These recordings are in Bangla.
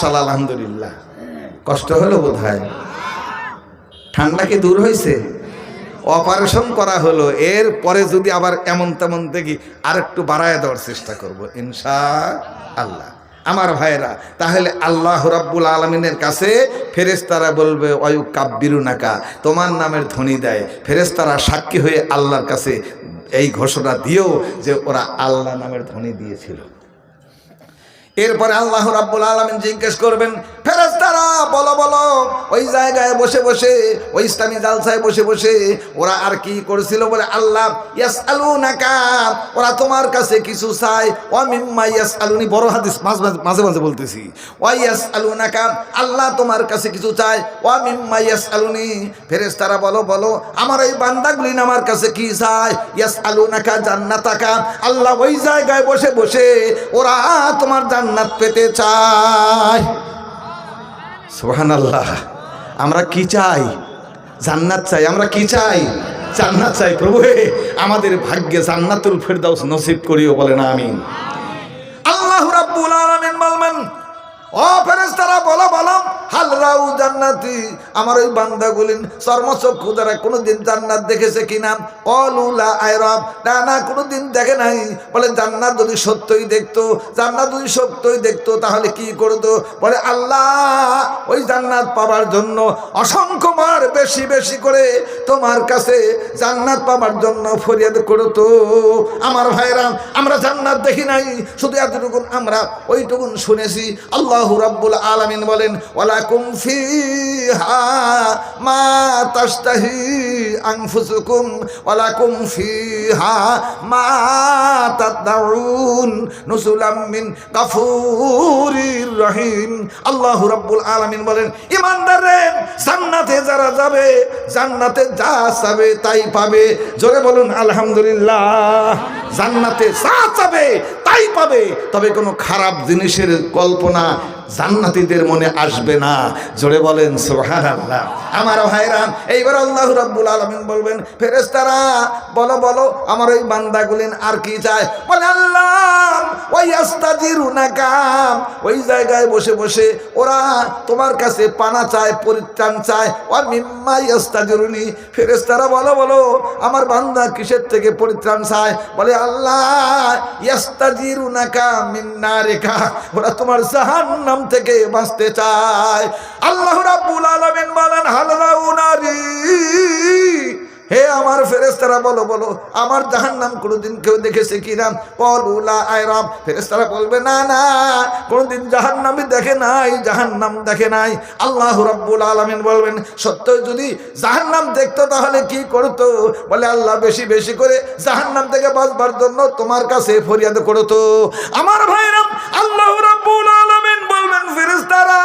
মাশাআল্লাহ, আলহামদুলিল্লাহ। কষ্ট হলো বোধহয়। ঠান্ডা কি দূর হয়েছে অপারেশন করা হলো। এর পরে যদি আবার এমন তেমন দেখি আর একটু বাড়ায় দেওয়ার চেষ্টা করব ইনশা আল্লাহ আমার ভাইরা তাহলে আল্লাহ রাব্বুল আলমিনের কাছে ফেরেস্তারা বলবে অয়ু কাব্বিরু নাকা তোমার নামের ধ্বনি দেয়। ফেরেস্তারা সাক্ষী হয়ে আল্লাহর কাছে এই ঘোষণা দিয়েও যে ওরা আল্লাহ নামের ধ্বনি দিয়েছিল। এরপরে আল্লাহ রাব্বুল আলামিন জিজ্ঞেস করবেন, ফেরেশতারা, বলো বলো, ওই জায়গায় বসে বসে, ওই ইসলামী জালসায় বসে বসে ওরা আর কি করেছিল বলে আল্লাহ, ইয়াসআলুনাকা, ওরা তোমার কাছে কিছু চায়। ওয়া মিম্মা ইয়াসআলুনি, বড় হাদিস, মাঝে, মাঝে- বলতেছি। ওয়া ইয়াসআলুনাকা, আল্লাহ তোমার কাছে কিছু চায়। ওয়া মিম্মা ইয়াসআলুনি, ফেরেশতারা, বলো বলো, আমার এই বান্দাগুলি আমার কাছে কি চায়? ইয়াসআলুনাকা জান্নাতাকা, আল্লাহ ওই জায়গায় বসে বসে ওরা তোমার জান্নাত পেতে চাই। সোহান সুবহানাল্লাহ। আমরা কি চাই? জান্নাত চাই। আমরা কি চাই? জান্নাত চাই। প্রভু আমাদের ভাগ্যে জান্নাতুল ফেরদাউস নসিব করিও বলেন, আমিন। ও ফেরেশতারা, বলো বলো। হালরাউ জান্নাতি। আমার ওই বান্দাগুলি চর্মচক্ষু দ্বারা কোনোদিন জান্নাত দেখেছে কিনা কলুলা আয়রব। না না, কোনোদিন দেখে নাই। বলে, জান্নাত যদি সত্যই দেখতো, জান্নাত যদি সত্যই দেখতো, তাহলে কি করতো? বলে, আল্লাহ, ওই জান্নাত পাবার জন্য অসংখ্য অসংখ্যবার বেশি বেশি করে তোমার কাছে জান্নাত পাবার জন্য ফরিয়াদ করতো। আমার ভাইরা, আমরা জান্নাত দেখি নাই। শুধু এতটুকুন আমরা ওইটুকুন শুনেছি। আল্লাহ রাব্বুল আলামিন বলেন, ওয়ালাকুম ফিহা মা তাশতাহি আনফুসুকুম, ওয়ালাকুম ফিহা মা তাদউন নুসুলাম মিন গাফুরির রহিম। আল্লাহ রাব্বুল আলামিন বলেন ইমানদারে জান্নাতে যারা যাবে জান্নাতে যা চাবে তাই পাবে। জোরে বলুন, আলহামদুলিল্লাহ। জান্নাতে যা চাবে তাই পাবে। তবে কোনো খারাপ জিনিসের কল্পনা জান্নাতীদের মনে আসবে না। জোরে বলেন, সুবহানাল্লাহ। আমার ভাইরা এইবার আল্লাহ রাব্বুল আলামিন বলবেন ফেরেস্তারা বলো বলো, আমার ওই বান্দাগুলিন আর কি চায়? বলে, আল্লাহ! ওই আস্তাজিরুনাকা ওই জায়গায় বসে বসে ওরা তোমার কাছে পানা চায়, পরিত্রাণ চায়। ও মিম্মা ইয়াস্তাজিরুনি। ফেরেশতারা বলো বলো, আমার বান্দা কিসের থেকে পরিত্রাণ চায়? বলে, আল্লাহ, ইয়াস্তাজিরুনাকা মিন্না রেখা ওরা তোমার জাহান্নাম থেকে বাঁচতে চায়। আল্লাহ রাব্বুল আলামিন বলেন হালাউনারি হে আমার ফেরেস্তারা বলো বলো, আমার জাহান নাম কোনোদিন কেউ দেখেছে কিনা? কলুলা আয়রাম ফেরেস্তারা বলবে, না না, কোনোদিন জাহান নামই দেখে নাই জাহান নাম দেখে নাই। আল্লাহ রাব্বুল আলামিন বলবেন সত্য যদি জাহান নাম দেখতো তাহলে কি করতো? বলে, আল্লাহ বেশি বেশি করে জাহান নাম থেকে বাঁচবার জন্য তোমার কাছে ফরিয়াদ করতো। আমার ভাইরাম, আল্লাহ রাব্বুল আলামিন বলবেন ফেরেস্তারা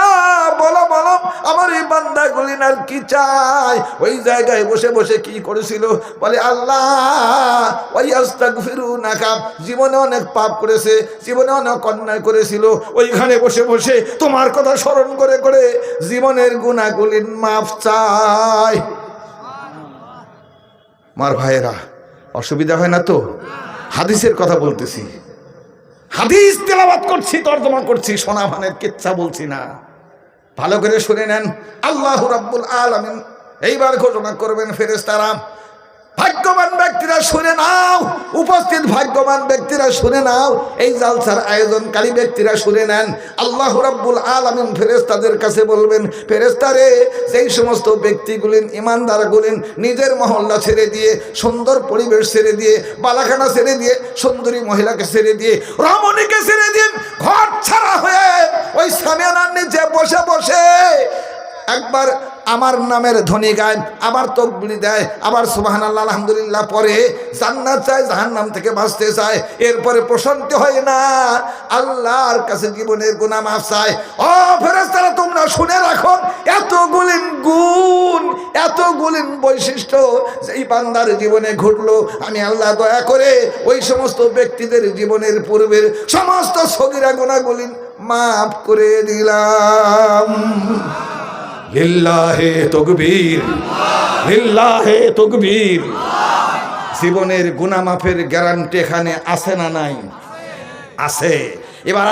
আমার এই বান্দাগুলি আর কি চাই? ওই জায়গায় বসে বসে কি করেছিল? বলে, আল্লাহ জীবনে অনেক পাপ করেছে, জীবনে অনেক অন্যায় করেছিল। ওইখানে বসে বসে তোমার কথা স্মরণ করে করে জীবনের গুণাগুলির মাফ চাই। মার ভাইয়েরা, অসুবিধা হয় না তো? হাদিসের কথা বলতেছি। হাদিস তেলাবাত করছি, তর্জমা করছি সোনাভানের কিচ্ছা বলছি না। ভালো করে শুনে নেন। আল্লাহ রাব্বুল আলমিন। এইবার ঘোষণা করবেন ফেরেশতারা ভাগ্যবান ব্যক্তিরা শুনে নাও। উপস্থিত ভাগ্যবান ব্যক্তিরা শুনে নাও। এই জালসার আয়োজনকারী ব্যক্তিরা শুনে নেন। আল্লাহ রাব্বুল আলামিন ফেরেশতাদের কাছে বলবেন, ফেরেশতারে, যেই সমস্ত ব্যক্তিগুলিন ইমানদারগুলিন নিজের মহল্লা ছেড়ে দিয়ে, সুন্দর পরিবেশ ছেড়ে দিয়ে, বালাখানা ছেড়ে দিয়ে, সুন্দরী মহিলাকে ছেড়ে দিয়ে, রমণীকে ছেড়ে দিন ঘর ছাড়া হয়ে ওই সামিয়ানার নিচে বসে বসে একবার আমার নামের ধ্বনি গায়, আবার তকবিলি দেয়, আবার সুবাহান আল্লাহ আলহামদুলিল্লাহ পরে জান্নাত চায় জাহান্নাম থেকে বাঁচতে চায় এরপরে প্রশান্তি হয় না, আল্লাহর কাছে জীবনের গুণা মাফ চায়। ও ফেরেস্তারা তোমরা শুনে রাখো এত এতগুলিন গুণ এত এতগুলিন বৈশিষ্ট্য যেই বান্দার জীবনে ঘটলো, আমি আল্লাহ দয়া করে ওই সমস্ত ব্যক্তিদের জীবনের পূর্বের সমস্ত সগিরা গুণাগুলিন মাফ করে দিলাম। লিল্লাহে তকবীর লিল্লাহে তকবীর। জীবনের গুনামাফের গ্যারান্টি এখানে আছে না নাই? আছে। এবার